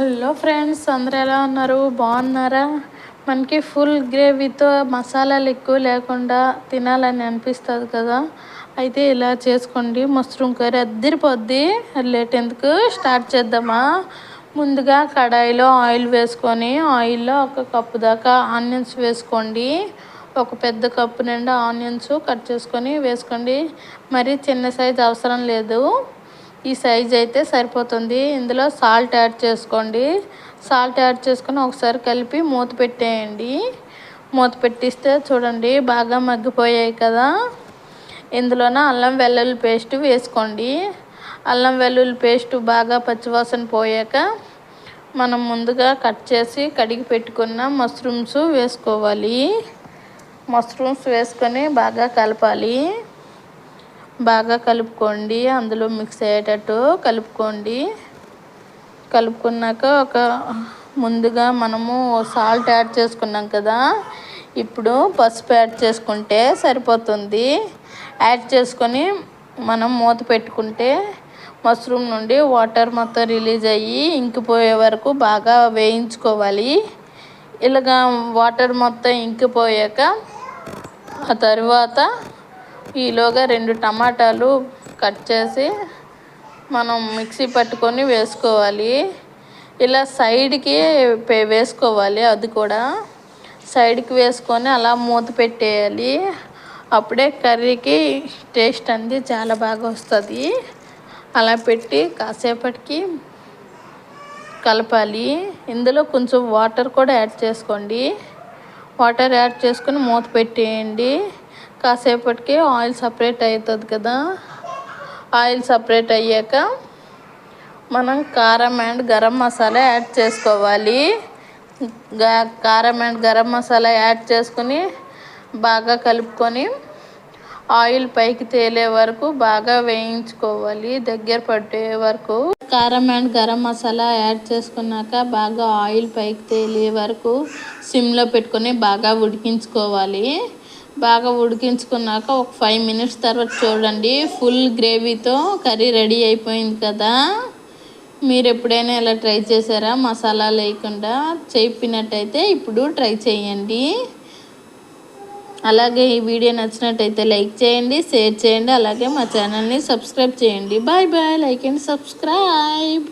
Hello friends అందరు ఎలా ఉన్నారు? బాగున్నారా? మనకి ఫుల్ గ్రేవీతో మసాలాలు ఎక్కువ లేకుండా తినాలని అనిపిస్తుంది కదా. అయితే ఇలా చేసుకోండి. మష్రూమ్ కర్రీ అద్దరిపోద్ది. లేట్ ఎందుకు? స్టార్ట్ చేద్దామా? ముందుగా కడాయిలో ఆయిల్ వేసుకొని ఆయిల్లో ఒక కప్పు దాకా ఆనియన్స్ వేసుకోండి. ఒక పెద్ద కప్పు నిండా ఆనియన్స్ కట్ చేసుకొని వేసుకోండి. మరి చిన్న సైజ్ అవసరం లేదు. ఈ సైజ్ అయితే సరిపోతుంది. ఇందులో సాల్ట్ యాడ్ చేసుకోండి. సాల్ట్ యాడ్ చేసుకొని ఒకసారి కలిపి మూత పెట్టేయండి. మూత పెట్టిస్తే చూడండి బాగా మగ్గిపోయాయి కదా. ఇందులోన అల్లం వెల్లుల్లి పేస్ట్ వేసుకోండి. అల్లం వెల్లుల్లి పేస్ట్ బాగా పచ్చివాసన పోయాక మనం ముందుగా కట్ చేసి కడిగి పెట్టుకున్న మష్రూమ్స్ వేసుకోవాలి. మష్రూమ్స్ వేసుకొని బాగా కలపాలి. బాగా కలుపుకోండి. అందులో మిక్స్ అయ్యేటట్టు కలుపుకోండి. కలుపుకున్నాక ఒక ముందుగా మనము సాల్ట్ యాడ్ చేసుకున్నాం కదా. ఇప్పుడు పసుపు యాడ్ చేసుకుంటే సరిపోతుంది. యాడ్ చేసుకొని మనం మూత పెట్టుకుంటే మష్రూమ్ నుండి వాటర్ మొత్తం రిలీజ్ అయ్యి ఇంకిపోయే వరకు బాగా వేయించుకోవాలి. ఇలాగా వాటర్ మొత్తం ఇంకిపోయాక ఆ తర్వాత ఈలోగా రెండు టమాటాలు కట్ చేసి మనం మిక్సీ పట్టుకొని వేసుకోవాలి. ఇలా సైడ్కి వేసుకోవాలి అది కూడా. సైడ్కి వేసుకొని అలా మూత పెట్టేయాలి. అప్పుడే కర్రీకి టేస్ట్ అనేది చాలా బాగా వస్తుంది. అలా పెట్టి కాసేపటికి కలపాలి. ఇందులో కొంచెం వాటర్ కూడా యాడ్ చేసుకోండి. వాటర్ యాడ్ చేసుకొని మూత పెట్టేయండి. కాసేపటికి ఆయిల్ సపరేట్ అవుతుంది కదా. ఆయిల్ సపరేట్ అయ్యాక మనం కారం అండ్ గరం మసాలా యాడ్ చేసుకోవాలి. కారం అండ్ గరం మసాలా యాడ్ చేసుకుని బాగా కలుపుకొని ఆయిల్ పైకి తేలే వరకు బాగా వేయించుకోవాలి. దగ్గర పట్టే వరకు కారం అండ్ గరం మసాలా యాడ్ చేసుకున్నాక బాగా ఆయిల్ పైకి తేలే వరకు సిమ్లో పెట్టుకొని బాగా ఉడికించుకోవాలి. బాగా ఉడికించుకున్నాక ఒక ఫైవ్ మినిట్స్ తర్వాత చూడండి ఫుల్ గ్రేవీతో కర్రీ రెడీ అయిపోయింది కదా. మీరు ఎప్పుడైనా ఇలా ట్రై చేశారా? మసాలా లేకుండా చెప్పినట్టయితే ఇప్పుడు ట్రై చేయండి. అలాగే ఈ వీడియో నచ్చినట్టయితే లైక్ చేయండి షేర్ చేయండి అలాగే మా ఛానల్ని సబ్స్క్రైబ్ చేయండి. Bye bye like and subscribe.